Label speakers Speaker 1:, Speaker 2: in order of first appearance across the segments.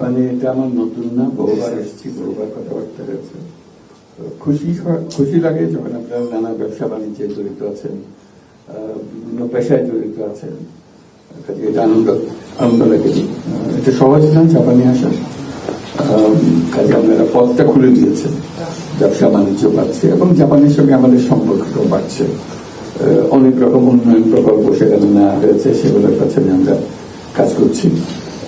Speaker 1: মানে এটা আমার নতুন না, বহুবার এসেছি, বহুবার কথাবার্তা হয়েছে। খুশি খুশি লাগে যখন আপনারা নানা ব্যবসা বাণিজ্যে জড়িত আছেন বিভিন্ন পেশায় জড়িত আছেন। এটা আনন্দ আনন্দ লাগে। এটা সহজ না, জাপানে আসা। কাজে আপনারা পথটা খুলে দিয়েছেন। ব্যবসা বাণিজ্য বাড়ছে এবং জাপানের সঙ্গে আমাদের সম্পর্কটাও বাড়ছে। অনেক রকম উন্নয়ন প্রকল্প সেখানে নেওয়া হয়েছে, সেগুলোর পেছনে আমরা কাজ করছি।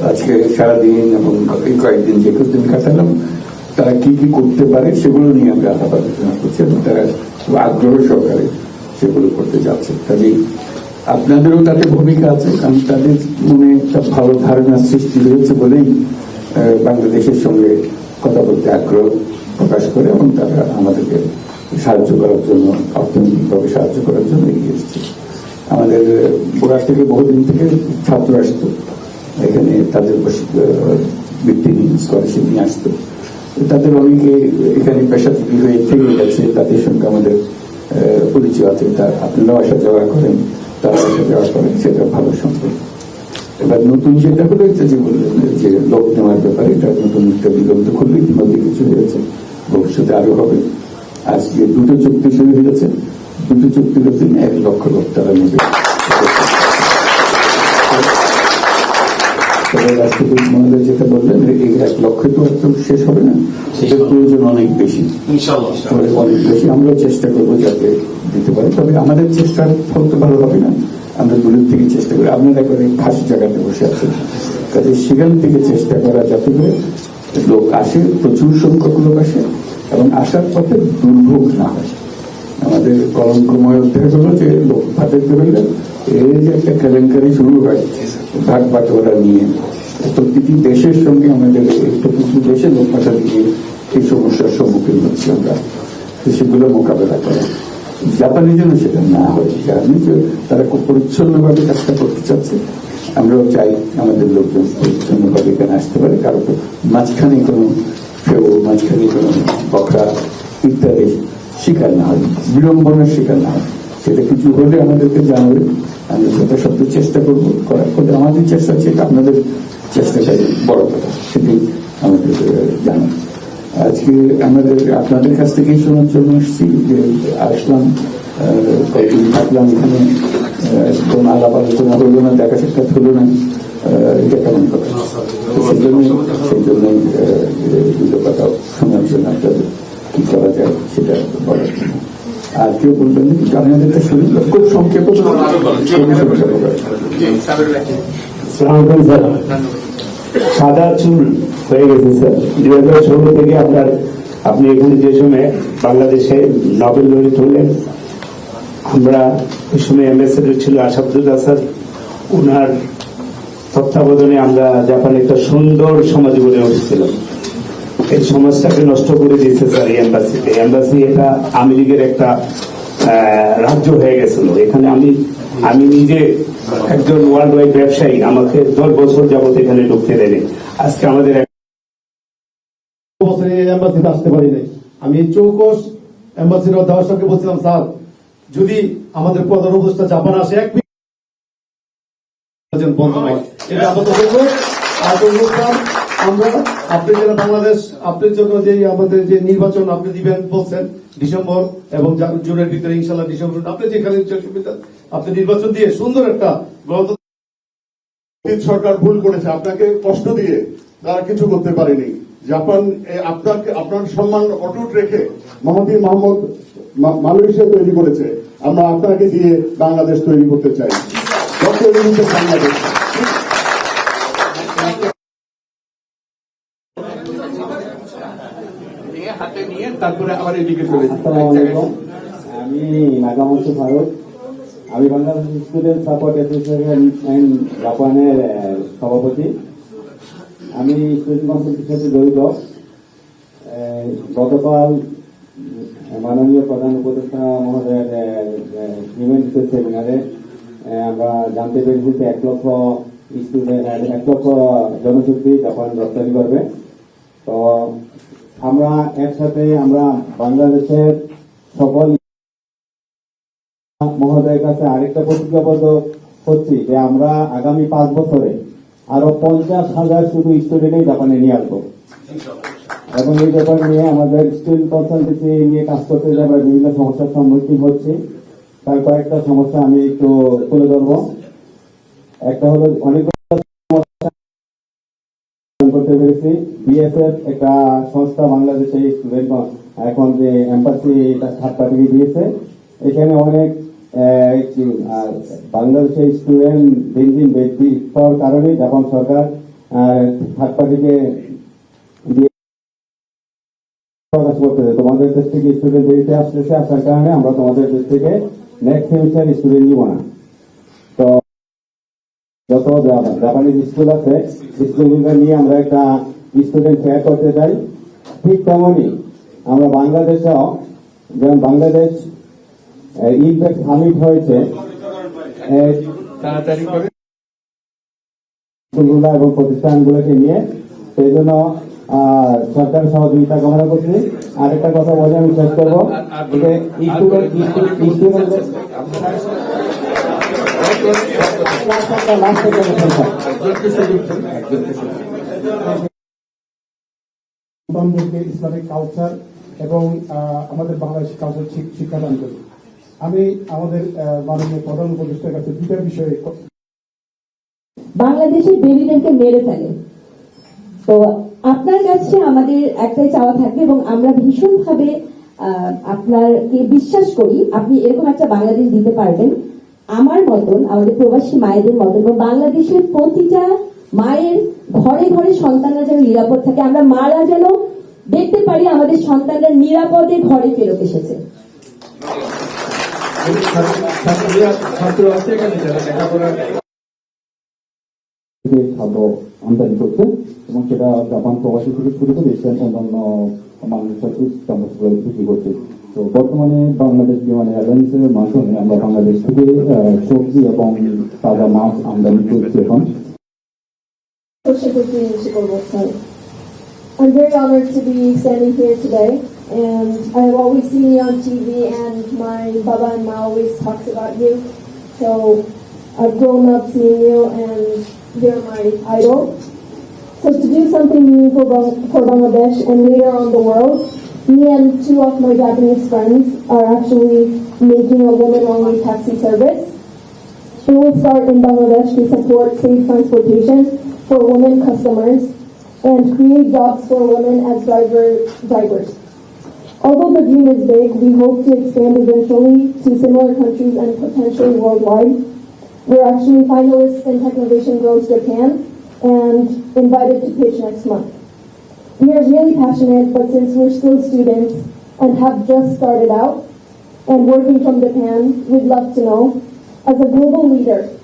Speaker 1: আজকে সারাদিন এবং এই কয়েকদিন যে দিন কাটালাম, তারা কি কি করতে পারে সেগুলো নিয়ে আমরা আলাপ আলোচনা করছি এবং তারা আগ্রহ সহকারে সেগুলো করতে যাচ্ছে। কাজেই আপনাদেরও তাতে ভূমিকা আছে, কারণ তাদের মনে একটা ভালো ধারণা সৃষ্টি হয়েছে বলেই বাংলাদেশের সঙ্গে কথা বলতে আগ্রহ প্রকাশ করে এবং তারা আমাদেরকে সাহায্য করার জন্য, অর্থনৈতিকভাবে সাহায্য করার জন্য এগিয়ে এসেছে। আমাদের বোরাক থেকে বহুদিন থেকে ছাত্র আসতো। এখানে তাদের নিয়ে স্কলারশিপ নিয়ে আসতো। তাদের অনেকে এখানে পেশাজীবী হয়ে থেকে গেছে, তাদের সঙ্গে আমাদের পরিচয় আছে। তা আপনারাও আসা যাওয়া করেন তারা আসা যাওয়া করেন সেটা ভালো সম্পর্ক। এবার নতুন যেটা হলো যে বললেন যে লোক নেওয়ার ব্যাপারে, এটা নতুন একটা বিলম্ব করলে ইতিমধ্যে কিছু হয়েছে। ভবিষ্যতে আরও হবে। আজকে দুটো চুক্তি শুরু হয়ে গেছে দুটো চুক্তির অধীনে এক লক্ষ লোক তারা নেবে। রাষ্ট্রপতি মহোদয় যেটা বললেন এক লক্ষ তো একদম শেষ হবে না সেটার প্রয়োজন অনেক বেশি। অনেক বেশি আমরা চেষ্টা করব যাতে দিতে পারি। তবে আমাদের চেষ্টার ফল তো ভালো হবে না। আমরা দূরের থেকে চেষ্টা করি। আপনারা খাস জায়গাতে বসে আছেন কাজে সেখান থেকে চেষ্টা করা যাতে করে লোক আসে প্রচুর সংখ্যক লোক আসে এবং আসার পথে দুর্ভোগ না হয়। আমাদের কলঙ্কময় অধ্যায় হলো যে লোক ভাতের ধরলে এই যে একটা কেলেঙ্কারি শুরু হয় ভাগ বাটোয়ারা নিয়ে। প্রতিটি দেশের সঙ্গে আমাদের প্রতিটি দেশে লোক পাঠাতে এই সমস্যার সম্মুখীন হচ্ছি আমরা। সেগুলো মোকাবেলা করা। জাপানের জন্য সেটা না হয়। যে তারা খুব পরিচ্ছন্নভাবে কাজটা করতে চাচ্ছে। আমরাও চাই আমাদের লোকজন পরিচ্ছন্নভাবে এখানে আসতে পারে। কারও মাঝখানে কোনো ফেউ, মাঝখানে কোনো বকরা ইত্যাদি শিকার না হয়। বিড়ম্বনার শিকার না হয়। সেটা কিছু হলে আমাদেরকে জানাবে আমরা যথাসাধ্য চেষ্টা করব করার। ফলে আমাদের চেষ্টা হচ্ছে সেটা আপনাদের চেষ্টাটাই বড় কথা সেটাই আমাদের জানা। আজকে আমাদের আপনাদের কাছ থেকেই শোনার জন্য এসেছি যে আসলাম কয়েকদিন থাকলাম এখানে কোনো আলাপ আলোচনা হলো না দেখা সাক্ষাৎ হলো না এটা কেমন কথা? তো সেই জন্য সেই এই দুটো কথা শোনার জন্য আপনাদের কি করা যায় সেটা বলার জন্য। আর কেউ বলবেন আপনাদের একটা শরীর খুব সংক্ষেপে
Speaker 2: সালামালাইকুম স্যার সাদা চুল হয়ে গেছে, স্যার। দুই হাজার ষোলো থেকে আপনার, আপনি এখানে যে সময় বাংলাদেশে নোবেল লরিট হলেন আমরা ওই সময় অ্যাম্বাসেডর ছিল আসাদুল্লাহ স্যার। ওনার তত্ত্বাবধানে আমরা জাপানে একটা সুন্দর সমাজ গড়ে উঠেছিলাম। এই সমাজটাকে নষ্ট করে দিয়েছে, স্যার, এই এম্বাসিতে এম্বাসি এটা লীগের একটা রাজ্য হয়ে গেছিল। এখানে আমি আমি নিজে একজন ওয়ার্ল্ড ওয়াইড ব্যবসায়ী, আমাকে দশ বছর যাবত এখানে ঢুকতে দেয়নি। আজকে আমাদের
Speaker 3: বছরে এম্বাসিতে আসতে পারি নাই আমি এম্বাসির বলছিলাম, স্যার, যদি আমাদের প্রধান উপদেষ্টা জাপান আসে, এক আপাতত আমরা বাংলাদেশ আপনার জন্য যে আমাদের যে নির্বাচন আপনি দিবেন বলছেন ডিসেম্বর এবং জুনের ভিতরে ইনশাল্লাহ ডিসেম্বর আপনি যেখানে আপনি নির্বাচন দিয়ে সুন্দর একটা গণতন্ত্র
Speaker 4: সরকার ভুল করেছে। আপনাকে কষ্ট দিয়ে তারা কিছু করতে পারেনি। জাপান আপনাকে, আপনার সম্মান অটুট রেখে মহাদির মোহাম্মদ মা- মালয়েশিয়া তৈরি করেছে। আমরা আপনাকে দিয়ে বাংলাদেশ তৈরি করতে চাই। বাংলাদেশ
Speaker 1: নিয়ে হাতে নিয়ে তারপরে আবার এদিকে চলে
Speaker 5: আমি নাগামন্ত ভারত। আমি Bangladesh student support association and জাপানের সভাপতি। আমি স্টুডেন্ট কাউন্সিলের সাথে জড়িত। গতকাল মাননীয় প্রধান উপদেষ্টা মহোদয়ের আহ, সেমিনারে আমরা জানতে পেরেছি যে এক লক্ষ স্টুডেন্ট এক লক্ষ জনশক্তি জাপান রপ্তানি করবে। তো আমরা একসাথে আমরা বাংলাদেশের সকল মহোদয়ের কাছে আরেকটা প্রতিজ্ঞাবদ্ধ হচ্ছি যে আমরা আগামী পাঁচ বছরে আরও পঞ্চাশ হাজার শুধু স্টুডেন্টই জাপানে নিয়ে আসব। এবং এই ব্যাপার নিয়ে আমাদের স্টুডেন্ট কনসালটেন্সি নিয়ে কাজ করতে গিয়ে আমরা বিভিন্ন সমস্যার সম্মুখীন হচ্ছি। তার কয়েকটা সমস্যা আমি একটু তুলে ধরবো। একটা হলো অনেক করতে পেরেছি বিএসএফ একটা সংস্থা বাংলাদেশে স্টুডেন্ট এখন যে এম্বাসি থার্ড পার্টি দিয়েছে। এখানে অনেক বাংলাদেশের স্টুডেন্ট দিন দিন বৃদ্ধি পাওয়ার কারণে জাপান সরকার থার্ড পার্টিকে করতেছে। তোমাদের দেশ থেকে স্টুডেন্ট বেরিয়ে আসতেছে, আসার কারণে আমরা তোমাদের দেশ থেকে নেক্সট সেমিস্টার স্টুডেন্ট নিব না। যত জাপানিজ স্কুল আছে স্কুলগুলো নিয়ে আমরা একটা স্টুডেন্ট ফেয়ার করতে চাই। ঠিক তেমনই আমরা বাংলাদেশেও যেমন বাংলাদেশ ইম্প্যাক্ট সামিট হয়েছে স্কুলগুলো এবং প্রতিষ্ঠানগুলোকে নিয়ে। সেই জন্য আহ, সরকারের সহযোগিতা কামনা করছি। আরেকটা কথা বলে আমি শেষ করব। স্টুডেন্ট
Speaker 6: সন্তানদেরকে ইসলামিক কালচার এবং আমাদের বাংলাদেশি কালচার শিক্ষাদান করি। আমি আমাদের মাননীয় প্রধান উপদেষ্টার কাছে বিষয়ে
Speaker 7: বাংলাদেশের বেবিদেরকে মেরে ফেলে। তো আপনার কাছে আমাদের একটাই চাওয়া থাকবে এবং আমরা ভীষণভাবে আহ, আপনাকে বিশ্বাস করি আপনি এরকম একটা বাংলাদেশ দিতে পারবেন। আমার মতন আমাদের প্রবাসী মায়েদের মতন বাংলাদেশের প্রতিটা মায়ের ঘরে ঘরে সন্তানরা যেন নিরাপদ থাকে, আমরা মারা যেন দেখতে পারি আমাদের সন্তানরা নিরাপদে ঘরে ফেরত এসেছে।
Speaker 5: সেটা জাপান প্রবাসী থেকে শুরু করে এশিয়ান অন্যান্য মানুষের বিক্রি করছে। তো বর্তমানে বাংলাদেশ বিমান এয়ারলাইন্সের মাধ্যমে আমরা বাংলাদেশ থেকে আহ, সবজি এবং তাজা মাছ আমদানি করছি এখন
Speaker 8: I'm very honored to be standing here today, and I've always seen you on TV, and my Baba and Ma always talks about you. So I've grown up seeing you, and you're my idol. So to do something meaningful Bang- for Bangladesh and later on the world, me and two of my Japanese friends are actually making a woman-only taxi service. It will start in Bangladesh to support safe transportation for women customers and create jobs for women as driver drivers. Although the dream is big, we hope to expand eventually to similar countries and potentially worldwide. We're actually finalists in Technovation Girls Japan and invited to pitch next month. We are really passionate, but since we're still students and have just started out and working from Japan, we'd love to know, as a global leader,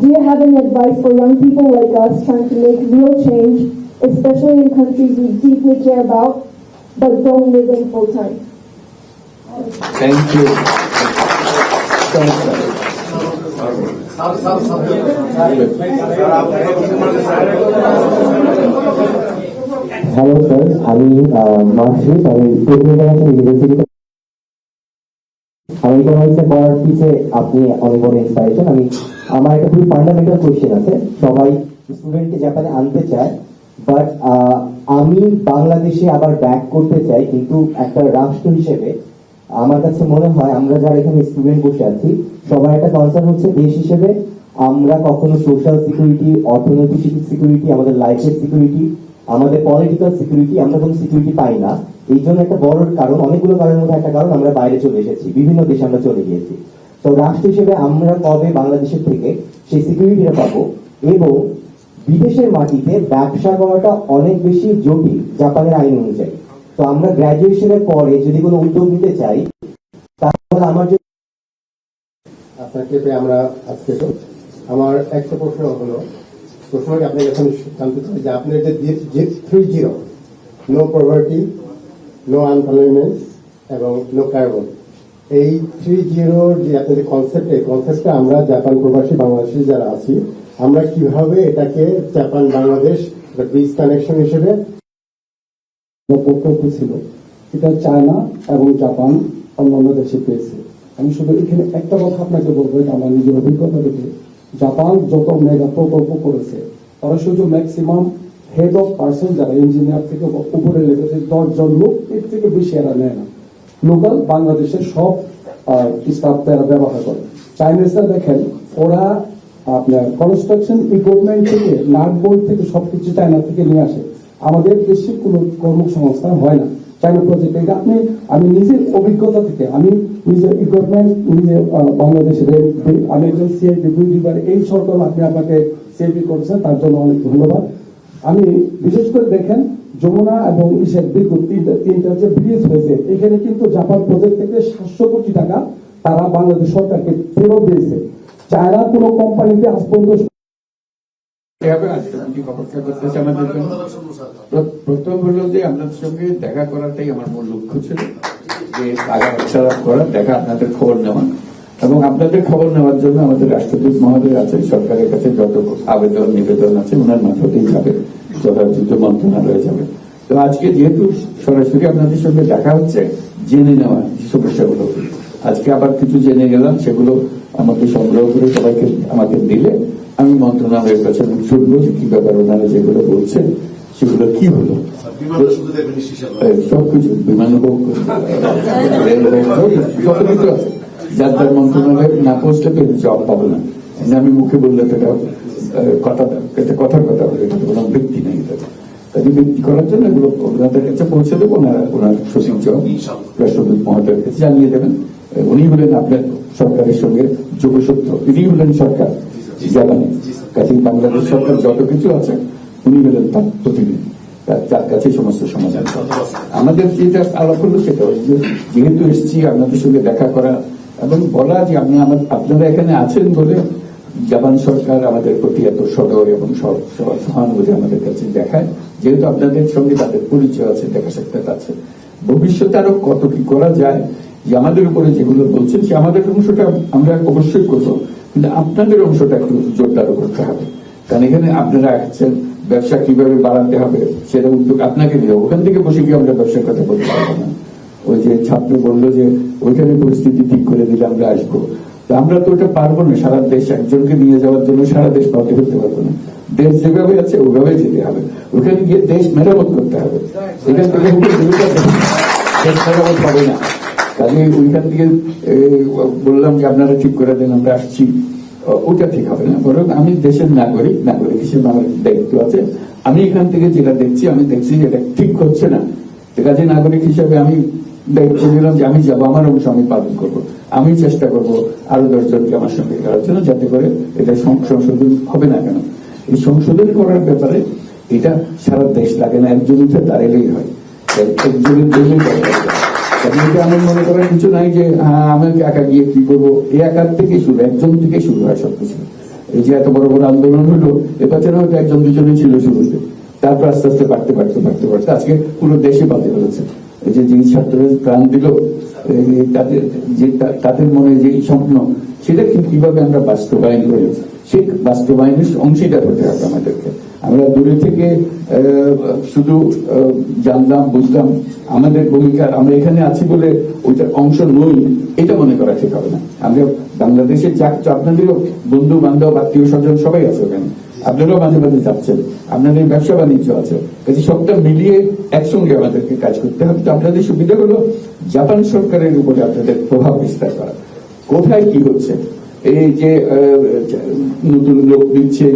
Speaker 8: do you have any advice for young people like us trying to make real change, especially in countries we deeply care about, but don't live in full time?
Speaker 1: Thank you.
Speaker 5: Thank you. Hello sir আমি marksheet আমি পড়ার পিছে আপনি অনেক আমি, আমার একটা খুবই ফান্ডামেন্টাল কোয়েশ্চেন আছে। সবাই স্টুডেন্টকে জাপানে আনতে চায় বাট আমি বাংলাদেশে আবার ব্যাক করতে চাই, কিন্তু একটা রাষ্ট্র হিসেবে আমার কাছে মনে হয়, আমরা যারা এখানে স্টুডেন্ট বসে আছি, সবার একটা কনসার্ন হচ্ছে দেশ হিসেবে আমরা কখনো সোশ্যাল সিকিউরিটি অর্থনৈতিক সিকিউরিটি আমাদের লাইফের সিকিউরিটি আমাদের পলিটিক্যাল সিকিউরিটি আমরা কোনো সিকিউরিটি পাই না। এই জন্য একটা বড় কারণ, অনেকগুলো কারণের মধ্যে একটা কারণ, আমরা বাইরে চলে এসেছি। বিভিন্ন দেশে আমরা চলে গিয়েছি। তো রাষ্ট্র হিসেবে আমরা কবে বাংলাদেশের থেকে সেই সিকিউরিটিটা পাবো? এবং বিদেশের মাটিতে ব্যবসা করাটা অনেক বেশি জটিল, জাপানের আইন অনুযায়ী। তো আমরা গ্রাজুয়েশনের পরে যদি কোনো উদ্যোগ নিতে চাই, তাহলে আমার জন্য
Speaker 9: আপনাকে আমরা আজকে আমার একটা প্রশ্ন হলো প্রশ্নটি আপনাকে এখন জানতে চাই যে আপনার যে three zero no poverty no unemployment এবং নো কার্বন এই থ্রি জিরোর যে আপনাদের কনসেপ্ট এই কনসেপ্টটা আমরা জাপান প্রবাসী বাংলাদেশি যারা আছি, আমরা কীভাবে এটাকে জাপান বাংলাদেশ ব্রিজ কানেকশন হিসেবে
Speaker 6: প্রকল্প ছিল, এটা চায়না এবং জাপান অন্যান্য দেশে পেয়েছে। আমি শুধু এখানে একটা কথা আপনাকে বলব, এটা আমার নিজের অভিজ্ঞতা থেকে। জাপান যত মেগা প্রকল্প করেছে ওরা শুধু ম্যাক্সিমাম হেড অফ পার্সন যারা ইঞ্জিনিয়ার থেকে উপরে লেগেছে দশজন লোক, এর থেকে বেশি এরা নেয় না। লোকাল বাংলাদেশের সব স্টাফ তারা ব্যবহার করে। চাইনিজরা দেখেন, ওরা আপনার কনস্ট্রাকশন ইকুইপমেন্ট থেকে নাট বোল্ট থেকে সবকিছু চায়না থেকে নিয়ে আসে। আমাদের দেশে কোনো কর্মসংস্থান হয় না। চাইনা প্রজেক্ট এটা আপনি আমি নিজের অভিজ্ঞতা থেকে, আমি নিজের ইকুইপমেন্ট নিজে বাংলাদেশের আমি একজন সিআইপি দুই দুইবার এই সরকার আপনি আমাকে সিআইপি করেছেন, তার জন্য অনেক ধন্যবাদ। আমি বিশেষ করে দেখেন, যমুনা এবং ইসের বিদ্যুৎ তিনটা তিনটা যে ব্রিজ হয়েছে, এখানে কিন্তু জাপান প্রজেক্ট থেকে সাতশো কোটি টাকা তারা বাংলাদেশ সরকারকে ফেরত দিয়েছে। চায়না কোনো কোম্পানিতে আজ পর্যন্ত
Speaker 1: আমাদের জন্য? প্রথম হলো যে আপনাদের সঙ্গে দেখা করাটাই আমার মূল লক্ষ্য ছিল, যে আলাপ করা দেখা আপনাদের খবর নেওয়া। এবং আপনাদের খবর নেওয়ার জন্য আমাদের রাষ্ট্রদূত মহোদয় আছে, সরকারের কাছে যত আবেদন, নিবেদন আছে, ওনার মাধ্যমেই যাবে যথাযথ মন্ত্রণালয়ে যাবে। তো আজকে যেহেতু সরাসরি আপনাদের সঙ্গে দেখা হচ্ছে, জেনে নেওয়া সমস্যাগুলো আজকে আবার কিছু জেনে গেলাম, সেগুলো আমাকে সংগ্রহ করে সবাইকে আমাকে দিলে আমি মন্ত্রণালয়ের কাছে শুনব যে কি ব্যাপার ওনারা যেগুলো বলছেন। সেগুলো কি হলো এই সবকিছু বিমান হোক রেল হোক যত কিছু আছে। যার যার মন্ত্রণালয়ে না পৌঁছলে তো জব পাবো না। আমি মুখে বললে তো কথা এটা কথার কথা হবে এটা কোনো ব্যক্তি নেই এটা। কাজে ব্যক্তি করার জন্য এগুলো ওনাদের কাছে পৌঁছে দেবো ওনারা ওনার সচিব রাষ্ট্রদূত মহোদয়ের কাছে জানিয়ে দেবেন। উনি হলেন আপনার সরকারের সঙ্গে যোগসূত্র ইনি হলেন সরকার জাপানি কাজে বাংলাদেশ সরকার যত কিছু আছে উনি হলেন তার প্রতিনিধি। তার- কাছে সমস্ত সমাধান। আমাদের যেটা আলাপ হলো সেটা হচ্ছে যে, যেহেতু এসেছি, আপনাদের সঙ্গে দেখা করা এবং বলা যে আপনি আমার, আপনারা এখানে আছেন বলে জাপান সরকার আমাদের প্রতি এত সদয় এবং সহ- সহ- সহানুভূতি আমাদের কাছে দেখায়। যেহেতু আপনাদের সঙ্গে তাদের পরিচয় আছে, দেখা সাক্ষাৎ আছে। ভবিষ্যতে আরও কত কি করা যায়, যে আমাদের উপরে যেগুলো বলছেন সে আমাদের অংশটা আমরা অবশ্যই করব। কিন্তু আপনাদের অংশটা একটু জোরদার করতে হবে। কারণ এখানে আপনারা আছেন ব্যবসা কীভাবে বাড়াতে হবে সেটা উদ্যোগ আপনাকে নিয়ে ওখান থেকে বসে গিয়ে আমরা ব্যবসার কথা বলতে পারব না। ওই যে ছাত্র বলল যে, ওইখানে পরিস্থিতি ঠিক করে দিলে আমরা আসব। তো আমরা তো ওটা পারব না। সারা দেশ একজনকে নিয়ে যাওয়ার জন্য সারা দেশ পাতে করতে পারব না। দেশ যেভাবে আছে ওইভাবে যেতে হবে। ওখানে গিয়ে দেশ মেরামত করতে হবে। এখান থেকে মেরামত হবে না। কাজে ওইখান থেকে বললাম যে, আপনারা ঠিক করে দেন, আমরা আসছি। ওটা ঠিক হবে না। বরং আমি দেশের নাগরিক নাগরিক হিসেবে আমার দায়িত্ব আছে। আমি এখান থেকে যেটা দেখছি, আমি দেখছি এটা ঠিক হচ্ছে না। ঠিক আছে, নাগরিক হিসেবে আমি দায়িত্ব নিলাম যে আমি যাব, আমার অংশ আমি পালন করব। আমি চেষ্টা করব আরও দশজনকে আমার সঙ্গে করার জন্য, যাতে করে এটা সংশোধন হবে না কেন। এই সংশোধন করার ব্যাপারে এটা সারা দেশ লাগে না, একজন উঠে দাঁড়ালেই হয়। এক- একজনের জন্যই এটা আমার মনে করার কিছু নাই যে হ্যাঁ আমি একা গিয়ে কি করব? এই একার থেকে শুরু, একজন থেকে শুরু হয় সবকিছু। এই যে এত বড় বড় আন্দোলন হলো এ পেছনে হয়তো একজন দুজনে ছিল শুরুতে। তারপর আস্তে আস্তে বাড়তে বাড়তে বাড়তে বাড়তে। আজকে পুরো দেশে বাড়তে হয়েছে এই যে যে ছাত্ররা প্রাণ দিল তাদের, যে তাদের মনে যে স্বপ্ন, সেটা কীভাবে আমরা বাস্তবায়ন করি? সেই বাস্তবায়নের অংশীদার হতে হবে আমাদেরকে। আমরা দূরে থেকে শুধু জানলাম, বুঝলাম, আমাদের ভূমিকা, আমরা এখানে আছি বলে ওইটার অংশ নই, এটা মনে করা ঠিক হবে না। আমরা বাংলাদেশে যা কিছু আপনাদেরও বন্ধু, বান্ধব, আত্মীয়, স্বজন সবাই আছে ওখানে। আপনারাও মাঝে মাঝে যাচ্ছেন। আপনাদের ব্যবসা বাণিজ্য আছে। কাজে সবটা মিলিয়ে একসঙ্গে আমাদেরকে কাজ করতে হবে। তো আপনাদের সুবিধা হলো জাপান সরকারের উপরে আপনাদের প্রভাব বিস্তার করা। কোথায় কি হচ্ছে? এই যে নতুন লোক দিচ্ছে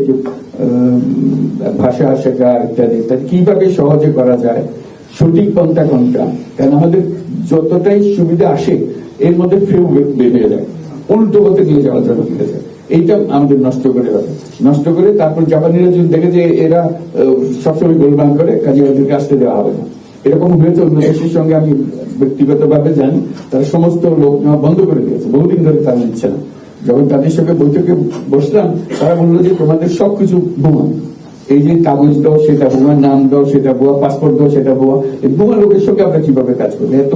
Speaker 1: ভাষা শেখা ইত্যাদি ইত্যাদি। কীভাবে সহজে করা যায়? সঠিক পন্থা কোনটা? কারণ আমাদের যতটাই সুবিধা আসে, এর মধ্যে ফেউ বেরিয়ে যায়। উল্টো পথে নিয়ে জন্য ফিরে যায়। এইটা আমাদের নষ্ট করে রাখে নষ্ট করে তারপর জাপানিরা যদি দেখে যে এরা সবসময় গোলমাল করে, কাজে ওদেরকে আসতে দেওয়া হবে না। এরকম হয়েছে, অন্য দেশের সঙ্গে আমি ব্যক্তিগতভাবে জানি। তারা সমস্ত লোক নেওয়া বন্ধ করে দিয়েছে। বহুদিন ধরে তারা নিচ্ছে না। যখন তাদের সঙ্গে বৈঠকে বসলাম, তারা বলল যে তোমাদের সবকিছু বোমা। এই যে কাগজ দাও, সেটা বোমা, নাম দাও, সেটা বোয়া পাসপোর্ট দাও, সেটা বোয়া এই বোমা লোকের সঙ্গে আমরা কীভাবে কাজ করব এত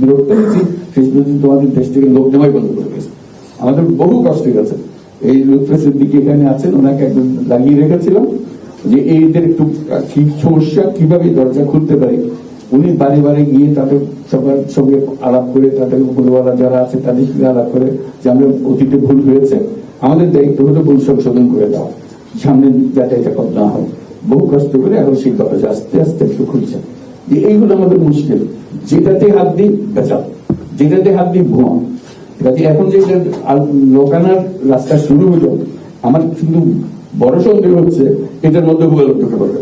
Speaker 1: বিরক্ত হয়েছি শেষ তোমাদের দেশ থেকে লোক নেওয়াই বন্ধ করে দিয়েছে। আমাদের বহু কষ্ট গেছে। এই লুৎফে সিদ্দিকি এখানে আছেন, ওনাকে একদম লাগিয়ে রেখেছিলাম যে এইদের একটু কি সমস্যা, কীভাবে দরজা খুলতে পারে? উনি বাড়ি বাড়ি গিয়ে তাদের সবার সঙ্গে আলাপ করে, তাদের উপরওয়ালা যারা আছে তাদের সঙ্গে আলাপ করে যে আমরা অতীতে ভুল হয়েছে। আমাদের দায়িত্ব হলো ভুল সংশোধন করে দেওয়া। সামনে যাতে এটা কম না হয় বহু কষ্ট করে এখন সেই দরজা আস্তে আস্তে একটু খুলছে। যে এইগুলো আমাদের মুশকিল। যেটাতে হাত দিই বেচা যেটাতে হাত দিই, ভুয়া। কাজে এখন যে লোকানার রাস্তা শুরু হলো, আমার কিন্তু বড় সন্দেহ হচ্ছে, এটার মধ্যে ভুয়া ঢুকে পড়বে।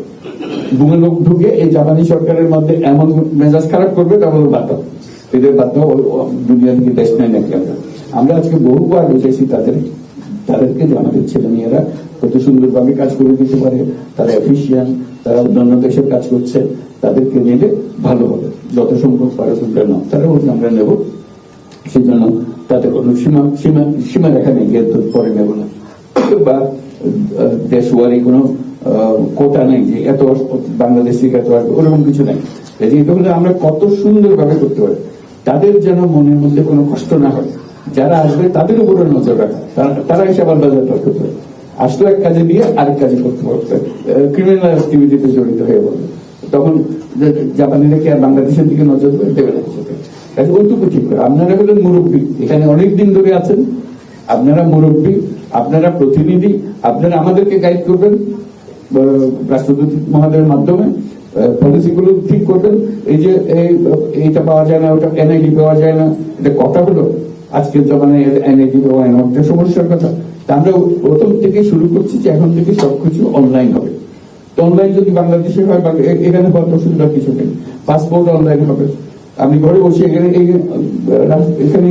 Speaker 1: লোক ঢুকে এই জাপানি সরকারের মধ্যে এমন মেজাজ খারাপ করবে তখন দাও। এদের ও দুনিয়া থেকে দেশ নেয় নাকি আমরা? আমরা আজকে বহুবার বুঝেছি তাদের তাদেরকে যে আমাদের ছেলে মেয়েরা কত সুন্দরভাবে কাজ করে দিতে পারে তারা এফিসিয়ান তারা অন্যান্য দেশের কাজ করছে তাদেরকে নিলে ভালো হবে। যত সংখ্যক পারে তোমরা নাও। তারা বলছে আমরা নেব। সেই জন্য তাতে কোনো সীমা সীমা সীমা রেখা নেই পরে নেব না। বা আহ, দেশওয়ারি কোনো কোটা নেই যে এত বাংলাদেশ থেকে এত আসবে ওরকম কিছু নেই। এটা আমরা কত সুন্দরভাবে করতে পারি। তাদের যেন মনের মধ্যে কোনো কষ্ট না হয়। যারা আসবে তাদের উপরে নজর রাখা। তারা- এসে আবার বাজার করতে পারে। আসলো এক কাজে দিয়ে আরেক কাজে করতে পারবে ক্রিমিনাল অ্যাক্টিভিটিতে জড়িত হয়ে বলবে তখন জাপানিরা কি আর বাংলাদেশের দিকে নজর দেবে? না। ওইটুকু ঠিক করে। আপনারা হলেন মুরব্বী। এখানে অনেক দিন ধরে আছেন। আপনারা মুরব্বী, আপনারা প্রতিনিধি, আপনারা আমাদেরকে গাইড করবেন। রাষ্ট্রদূত মহোদয়ের মাধ্যমে পলিসিগুলো ঠিক করবেন। এই যে এইটা পাওয়া যায় না, ওটা এনআইডি পাওয়া যায় না, এটা কথা হলো। আজকের জমানায় এনআইডি পাওয়া যায় না একটা সমস্যার কথা। আমরা প্রথম থেকে শুরু করছি যে এখন থেকে সবকিছু অনলাইন হবে। তো অনলাইন যদি বাংলাদেশে হয়, বা এখানে হওয়ার অসুবিধা কিছু নেই। পাসপোর্ট অনলাইন হবে। আমি ঘরে বসে এখানে এখানে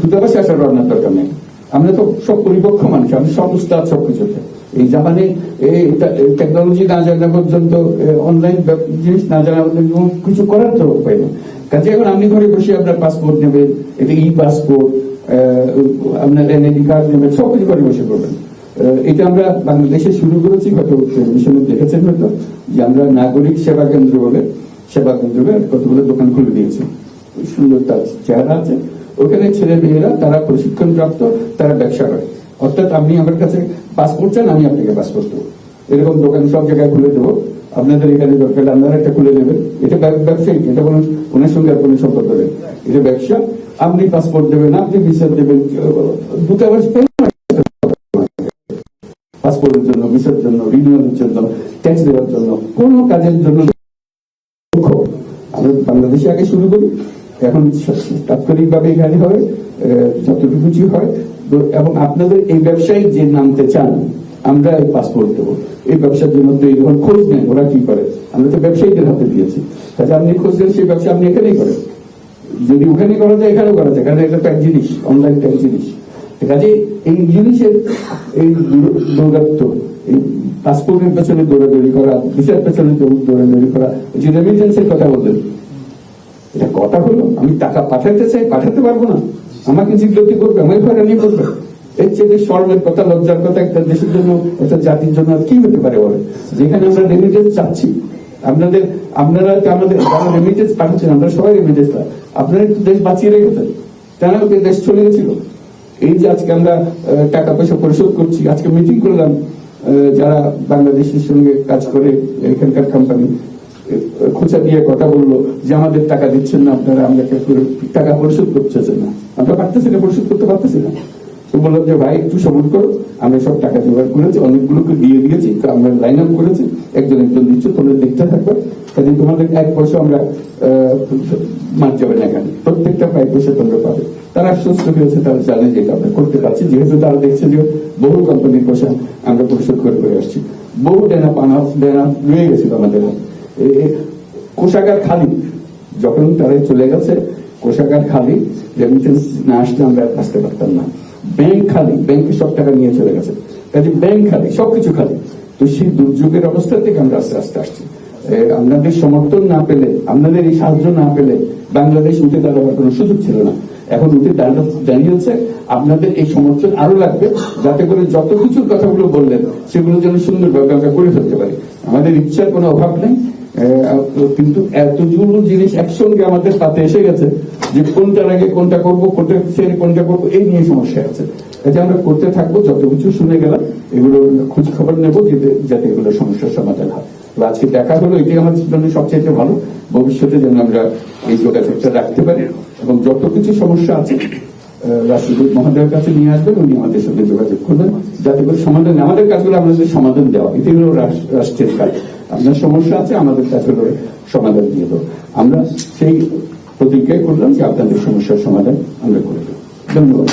Speaker 1: দূতাবাসে আসার আপনার দরকার নেই। আমরা তো সব পরিপক্ষ মানুষ আমি সব উস্তাদ সব কিছুতে এই জাপানে এই টেকনোলজি না জানা পর্যন্ত অনলাইন জিনিস না জানা পর্যন্ত কিছু করার তো উপায় নেই। কাজে এখন আপনি ঘরে বসে আপনার পাসপোর্ট নেবেন এটা ই পাসপোর্ট আপনার এনআইডি কার্ড নেবেন সব কিছু ঘরে বসে করবেন। এটা আমরা বাংলাদেশে শুরু করেছি হয়তো টেলিভিশনে দেখেছেন হয়তো, যে আমরা নাগরিক সেবা কেন্দ্র বলে, সেবা কেন্দ্রে কতগুলো দোকান খুলে দিয়েছি। সুন্দর তার চেহারা আছে। ওখানে ছেলে মেয়েরা, তারা প্রশিক্ষণ প্রাপ্ত তারা ব্যবসা করে। অর্থাৎ আপনি আমার কাছে পাসপোর্ট চান আমি আপনাকে পাসপোর্ট দেবো এরকম দোকান সব জায়গায় খুলে দেবো। আপনাদের এখানে দরকার আপনারা একটা খুলে নেবেন। এটা ব্যব- ব্যবসায়ী, এটা কোনো ওনার সঙ্গে আর কোনো সম্পর্ক নেই। এটা ব্যবসা। আপনি পাসপোর্ট দেবেন, আপনি ভিসা দেবেন। দূতাবাস পাসপোর্টের জন্য, ভিসার জন্য রিনিউয়ালের জন্য ট্যাক্স দেওয়ার জন্য, কোনো কাজের জন্য। আমরা বাংলাদেশে আগে শুরু করি। এখন তাৎক্ষণিক ভাবে এখানে হবে যতটুকু হয়। এবং আপনাদের এই ব্যবসায়ী যে নামতে চান, আমরা এই পাসপোর্ট দেবো। এই ব্যবসার জন্য তো এই যখন খোঁজ নেন, ওরা কি করে? আমরা তো ব্যবসায়ীদের হাতে দিয়েছি। কাজে আপনি খোঁজ নেন, সেই ব্যবসা আপনি এখানেই করেন। যদি ওখানে করা যায়, এখানেও করা যায়, কারণ এটা জিনিস অনলাইন এক জিনিস। কাজে এই জিনিসের, এই দূর- দৌরাত্ম এই পাসপোর্টের পেছনে দৌড়াদৌড়ি করা, ভিসার পেছনে দৌড়াদৌড়ি করা যে রেমিটেন্সের কথা বললেন এটা কথা হলো, আমি টাকা পাঠাতে চাই, পাঠাতে পারব না। আমাকে জিজ্ঞাসা করবে করবে। এর চেয়ে শর্মের কথা, লজ্জার কথা একটা দেশের জন্য, একটা জাতির জন্য কি হতে পারে বলে? যেখানে আমরা রেমিটেন্স চাচ্ছি। আপনাদের, আপনারা আমাদের, যারা রেমিটেন্স পাঠাচ্ছেন, আমরা সবাই আপনারা একটু দেশ বাঁচিয়ে রেখেছেন দেশ চলে গেছিল। এই যে আজকে আমরা টাকা পয়সা পরিশোধ করছি, আজকে মিটিং করলাম যারা বাংলাদেশের সঙ্গে কাজ করে, এখানকার কোম্পানি খোঁচা দিয়ে কথা বলল যে আমাদের টাকা দিচ্ছেন না, আপনারা আমরা টাকা পরিশোধ করতেছেন না। আমরা পারতেছি না, পরিশোধ করতে পারতেছি না। বললাম যে, ভাই, একটু সময় করো, আমরা সব টাকা জোগাড় করেছি, অনেকগুলোকে দিয়ে দিয়েছি, তো আমরা লাইন আপ করেছি, একজন একজন দিচ্ছে তোমরা দেখতে থাকবে। কাজে তোমাদের এক পয়সা আমরা মার যাবে না এখানে। প্রত্যেকটা এক পয়সা তোমরা পাবে। তারা আশ্বস্ত হয়েছে, তারা জানে যে আমরা করতে পারছি। যেহেতু তারা দেখছে যে বহু কোম্পানির পয়সা আমরা পরিশোধ করে করে আসছি। বহু দেনা পানা, দেনা রয়ে গেছিল আমাদের এ- কোষাগার খালি। যখন তারা চলে গেছে, কোষাগার খালি রেমিটেন্স না আসলে আমরা আসতে পারতাম না। ব্যাংক খালি ব্যাংকে সব টাকা নিয়ে চলে গেছে। কাজে ব্যাংক খালি, সবকিছু খালি। তো সেই দুর্যোগের অবস্থা থেকে আমরা আস্তে আস্তে আসছি। আপনাদের সমর্থন না পেলে আপনাদের এই সাহায্য না পেলে বাংলাদেশ উঠে দাঁড়াবার কোনো সুযোগ ছিল না। এখন উঠে দাঁড়া- দাঁড়িয়েছে। আপনাদের এই সমর্থন আরও লাগবে, যাতে করে যত কিছুর কথাগুলো বললেন, সেগুলো যেন সুন্দরভাবে আমরা করে ফেলতে পারি। আমাদের ইচ্ছার কোনো অভাব নেই। কিন্তু এতগুলো জিনিস একসঙ্গে আমাদের পাতে এসে গেছে যে কোনটার আগে কোনটা করব, কোনটা ছেড়ে কোনটা করব, এই নিয়ে সমস্যা আছে। কাজে আমরা করতে থাকব, যত কিছু শুনে গেলাম, এগুলো খোঁজ খবর নেব যাতে এগুলো সমস্যার সমাধান হয়। আজকে দেখা হলো, এটাই আমার জন্য সবচেয়ে ভালো। ভবিষ্যতে যেন আমরা এই যোগাযোগটা রাখতে পারি এবং যত কিছু সমস্যা আছে রাষ্ট্রদূত মহোদয়ের কাছে নিয়ে আসবেন, উনি আমাদের সঙ্গে যোগাযোগ করবেন, যাতে করে সমাধান, আমাদের কাজগুলো আপনাদের সমাধান দেওয়া এটি হলো রাষ্ট্রের কাজ। আপনার সমস্যা আছে, আমাদের কাছে সমাধান দিয়ে দেবো আমরা সেই প্রতিজ্ঞায় করলাম যে আপনাদের সমস্যার সমাধান আমরা করে দেবো। ধন্যবাদ।